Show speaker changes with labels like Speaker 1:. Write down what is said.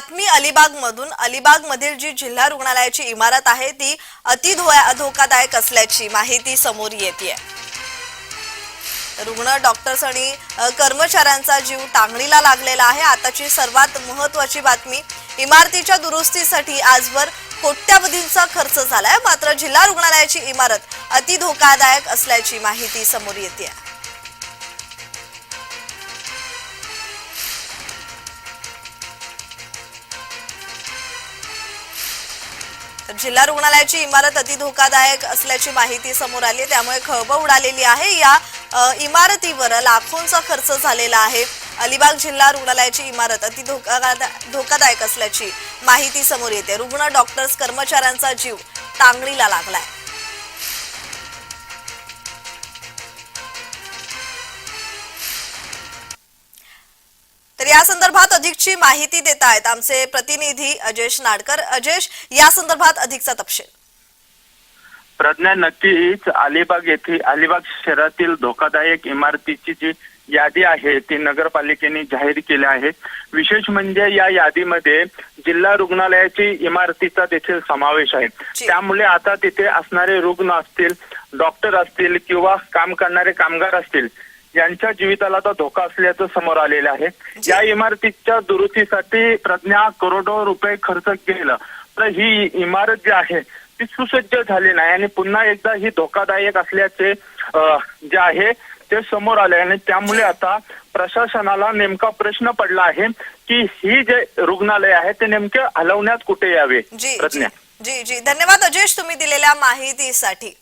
Speaker 1: बातमी अलिबाग मधून अलिबाग मधील जी जिल्हा रुग्णालयाची इमारत आहे ती अति धोकादायक असल्याची माहिती समोर येते रुग्ण डॉक्टर्स आणि कर्मचाऱ्यांचा जीव टांगणीला लागलेला आहे. आताची सर्वात महत्वाची बातमी इमारतीच्या दुरुस्तीसाठी आजवर कोट्यावधींचा खर्च झालाय. मात्र जिल्हा रुग्णालयाची इमारत अति धोकादायक असल्याची माहिती समोर येते तर जिल्हा रुग्णालयाची इमारत अति धोकादायक असल्याची माहिती समोर आली आहे. त्यामुळे खळबळ उडालेली आहे. या इमारतीवर लाखोंचा खर्च झालेला आहे. अलिबाग जिल्हा रुग्णालयाची इमारत अति धोका धोकादायक असल्याची माहिती समोर येते. रुग्ण डॉक्टर्स कर्मचाऱ्यांचा जीव टांगणीला लागलाय. या संदर्भात अधिकची माहिती देत आहेत आमचे प्रतिनिधी अजेश नाडकर. अजेश या संदर्भात अधिकचा तपशील.
Speaker 2: प्रज्ञा नक्कीच अलिबाग येथे अलिबाग शहरातील धोकादायक इमारतीची जी यादी आहे ती नगरपालिकेने जाहीर केली आहे. विशेष म्हणजे या यादीमध्ये जिल्हा रुग्णालयाची इमारतीचा देखील समावेश आहे. त्यामुळे आता तिथे असणारे रुग्ण असतील डॉक्टर असतील किंवा काम करणारे कामगार असतील यांच्या जीविताला तर धोका असल्याचं समोर आलेलं आहे. या इमारतीच्या दुरुस्तीसाठी प्रज्ञा करोडो रुपये खर्च केलं. तर ही इमारत जी आहे ती सुसज्ज झाली नाही आणि पुन्हा एकदा ही धोकादायक असल्याचे जे आहे ते समोर आले आणि त्यामुळे आता प्रशासनाला नेमका प्रश्न पडला आहे की ही जे रुग्णालय आहे ते नेमके हलवण्यात कुठे यावे? प्रज्ञा.
Speaker 1: जी जी. धन्यवाद अजेश तुम्ही दिलेल्या माहितीसाठी.